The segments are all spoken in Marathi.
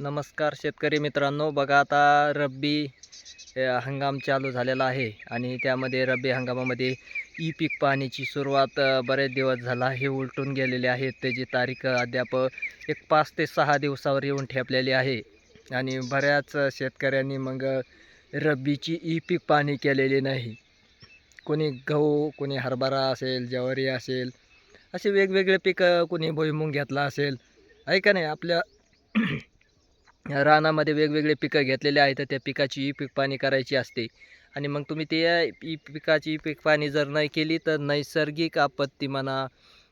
नमस्कार शेतकरी मित्रांनो. बघा आता रब्बी हंगाम चालू झालेला आहे आणि त्यामध्ये रब्बी हंगामामध्ये ई पीक पाहणीची सुरुवात बरेच दिवस झाला. हे उलटून गेलेले आहेत. त्याची तारीख अद्याप एक पाच ते सहा दिवसावर येऊन ठेपलेली आहे. आणि बऱ्याच शेतकऱ्यांनी मग रब्बीची ई पीक पाहणी केलेली नाही. कोणी गहू कोणी हरभरा असेल ज्वारी असेल असे वेगवेगळे पिकं कोणी भुईमुंग घेतला असेल. आहे का नाही? आपल्या रानामध्ये वेगवेगळे पिकं घेतलेले आहेत तर त्या पिकाची ई पीक पाणी करायची असते. आणि मग तुम्ही ते ई पिकाची पीक पाणी जर नाही केली तर नैसर्गिक आपत्ती म्हणा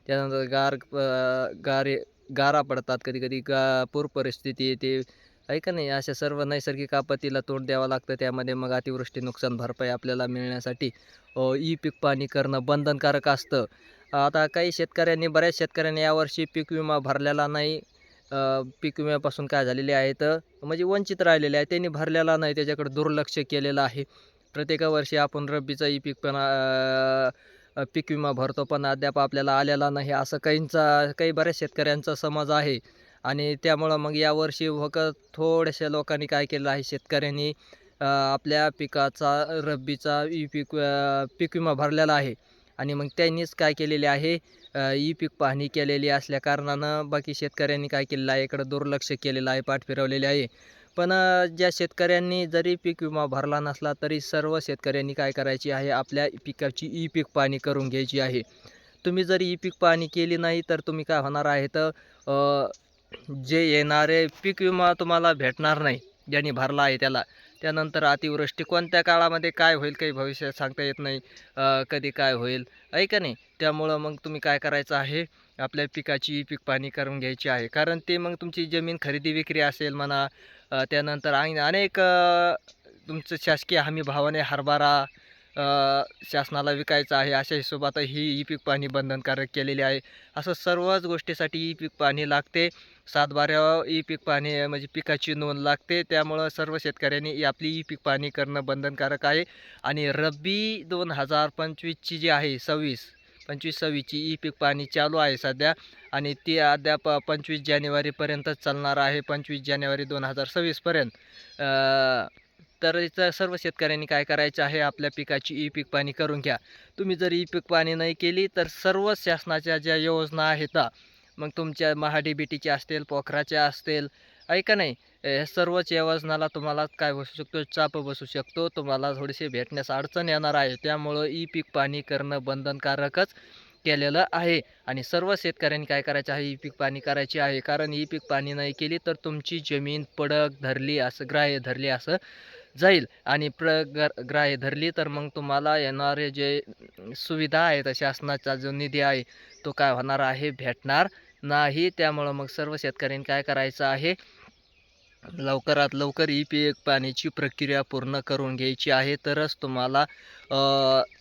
त्यानंतर गार गारे गारा पडतात कधी कधी गा पूर परिस्थिती येते. आहे का नाही? अशा सर्व नैसर्गिक आपत्तीला तोंड द्यावं लागतं त्यामध्ये मग अतिवृष्टी नुकसान भरपाई आपल्याला मिळण्यासाठी ई पीक पाणी करणं बंधनकारक असतं. आता काही शेतकऱ्यांनी बऱ्याच शेतकऱ्यांनी यावर्षी पीक विमा भरलेला नाही. पीक विम्यापासून काय झालेले आहेत म्हणजे वंचित राहिलेले आहे. त्यांनी भरलेला नाही त्याच्याकडे दुर्लक्ष केलेलं आहे. प्रत्येक वर्षी आपण रब्बीचा ई पीक पण पीक विमा भरतो पण अद्याप आपल्याला आलेला नाही. असं काहींचा काही बऱ्याच शेतकऱ्यांचा समज आहे. आणि त्यामुळं मग यावर्षी फक्त थोड्याशा लोकांनी काय केलं आहे शेतकऱ्यांनी आपल्या पिकाचा रब्बीचा ई पीक पीक विमा भरलेला आहे. आणि मग त्यांनीच काय केलेले आहे? ई पीक पाहणी केलेली असल्या कारणानं बाकी शेतकऱ्यांनी काय केलेलं आहे? इकडं दुर्लक्ष केलेलं आहे पाठ फिरवलेले आहे. पण ज्या शेतकऱ्यांनी जरी पीक विमा भरला नसला तरी सर्व शेतकऱ्यांनी काय करायची आहे? आपल्या पिकाची ई पीक पाहणी करून घ्यायची आहे. तुम्ही जर ई पीक पाहणी केली नाही तर तुम्ही काय होणार आहे तर जे येणारे पीक विमा तुम्हाला भेटणार नाही ज्यांनी भरला आहे त्याला. त्यानंतर अतिवृष्टी. कोणत्या काळामध्ये काय होईल काही भविष्यात सांगता येत नाही. कधी काय होईल. आहे का नाही? त्यामुळं मग तुम्ही काय करायचं आहे? आपल्या पिकाची पीक पाणी करून घ्यायची आहे. कारण ते मग तुमची जमीन खरेदी विक्री असेल म्हणा त्यानंतर आणि अनेक तुमचं शासकीय हमी भावाने हरभरा शासनाला विकायचं आहे अशा हिशोबात ही ई पीक पाणी बंधनकारक केलेली आहे. असं सर्वच गोष्टीसाठी ई पीक पाणी लागते. सातबाऱ्या ई पीक पाणी म्हणजे पिकाची नोंद लागते. त्यामुळं सर्व शेतकऱ्यांनी आपली ई पीक पाणी करणं बंधनकारक आहे. आणि रब्बी दोन हजार पंचवीसची जी आहे सव्वीस पंचवीस सव्वीसची ई पीक पाणी चालू आहे सध्या. आणि ती अद्याप पंचवीस जानेवारीपर्यंतच चालणार आहे पंचवीस जानेवारी दोन हजार सव्वीसपर्यंत. तर इथं सर्व शेतकऱ्यांनी काय करायचं आहे? आपल्या पिकाची ई पीक पाणी करून घ्या. तुम्ही जर ई पीक पाणी नाही केली तर सर्व शासनाच्या ज्या योजना आहेत मग तुमच्या महाडीबीटीच्या असतील पोखराच्या असतील ऐका नाही? हे सर्वच योजनाला तुम्हाला काय बसू शकतो? चाप बसू शकतो. तुम्हाला थोडीशी भेटण्यास अडचण येणार आहे. त्यामुळं ई पीक पाणी करणं बंधनकारकच केलेलं आहे. आणि सर्व शेतकऱ्यांनी काय करायचं आहे? ई पीक पाणी करायची आहे. कारण ई पीक पाणी नाही केली तर तुमची जमीन पडक धरली असं ग्राह्य धरली असं जाईल. आणि प्र ग्राह्य धरली तर मग तुम्हाला येणारे जे सुविधा आहेत शासनाचा जो निधी आहे तो काय होणार आहे? भेटणार नाही. त्यामुळं मग सर्व शेतकऱ्यांनी काय करायचं आहे? लवकरात लवकर ई पीक पाण्याची प्रक्रिया पूर्ण करून घ्यायची आहे. तरच तुम्हाला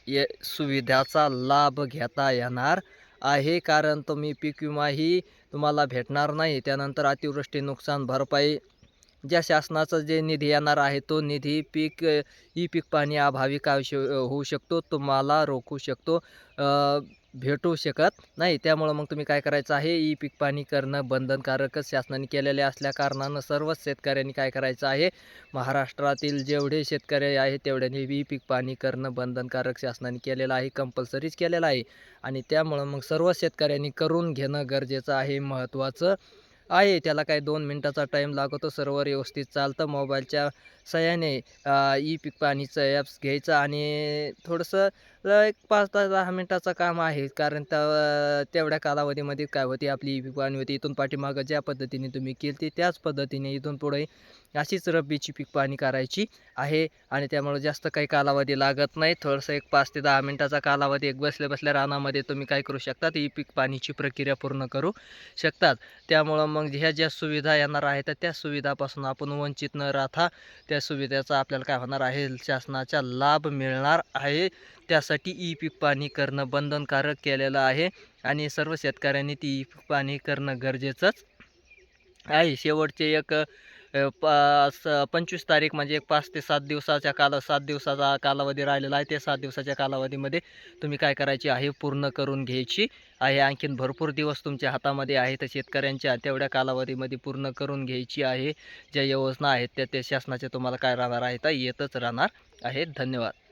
ये सुविधाचा लाभ घेता येणार आहे. कारण तुम्ही पीक विमाही तुम्हाला भेटणार नाही. त्यानंतर अतिवृष्टी नुकसान भरपाई ज्या शासनाचा जे निधी येणार आहे तो निधी पीक ई पीक पाणी अभावी काय होऊ शकतो तुम्हाला रोखू शकतो भेटू शकत नाही. त्यामुळं मग तुम्ही काय करायचं आहे ई पीक पाणी करणं बंधनकारकच शासनाने केलेले असल्या कारणानं सर्वच शेतकऱ्यांनी काय करायचं आहे महाराष्ट्रातील जेवढे शेतकरी आहेत तेवढ्यांनी ई पीक पाणी करणं बंधनकारक शासनाने केलेलं आहे कंपल्सरीच केलेलं आहे. आणि त्यामुळं मग सर्व शेतकऱ्यांनी करून घेणं गरजेचं आहे महत्त्वाचं आहे. त्याला काय दोन मिनटाचा टाईम लागतो. सर्व व्यवस्थित चालतं. मोबाईलच्या सहाय्याने ई पीक पाणीचं ॲप्स घ्यायचं आणि थोडंसं एक पाच ते दहा मिनटाचं काम आहे. कारण त्या तेवढ्या कालावधीमध्ये काय होती आपली ई पीक पाणी होती इथून पाठीमागं ज्या पद्धतीने तुम्ही केली ती त्याच पद्धतीने इथून पुढे अशीच रब्बीची पीक पाणी करायची आहे. आणि त्यामुळे जास्त काही कालावधी लागत नाही. थोडंसं एक पाच ते दहा मिनटाचा कालावधी एक बसल्या बसल्या रानामध्ये तुम्ही काय करू शकतात ई पीक पाणीची प्रक्रिया पूर्ण करू शकतात. त्यामुळं मग ह्या ज्या सुविधा येणार आहेत त्या सुविधापासून आपण वंचित न राहता त्या सुविधेचा आपल्याला काय होणार आहे? शासनाचा लाभ मिळणार आहे. त्यासाठी ई पीक पाणी करणं बंधनकारक केलेलं आहे आणि सर्व शेतकऱ्यांनी ती ई पीक पाणी करणं गरजेचंच आहे. शेवटचे एक प स पंचवीस तारीख म्हणजे एक पाच ते सात दिवसाच्या काला सात दिवसाचा कालावधी राहिलेला आहे. ते सात दिवसाच्या कालावधीमध्ये तुम्ही काय करायची आहे? पूर्ण करून घ्यायची आहे. आणखीन भरपूर दिवस तुमच्या हातामध्ये आहे. तर शेतकऱ्यांच्या तेवढ्या कालावधीमध्ये पूर्ण करून घ्यायची आहे. ज्या योजना आहेत त्या त्या शासनाच्या तुम्हाला काय राहणार आहे? तर येतच राहणार आहे. धन्यवाद.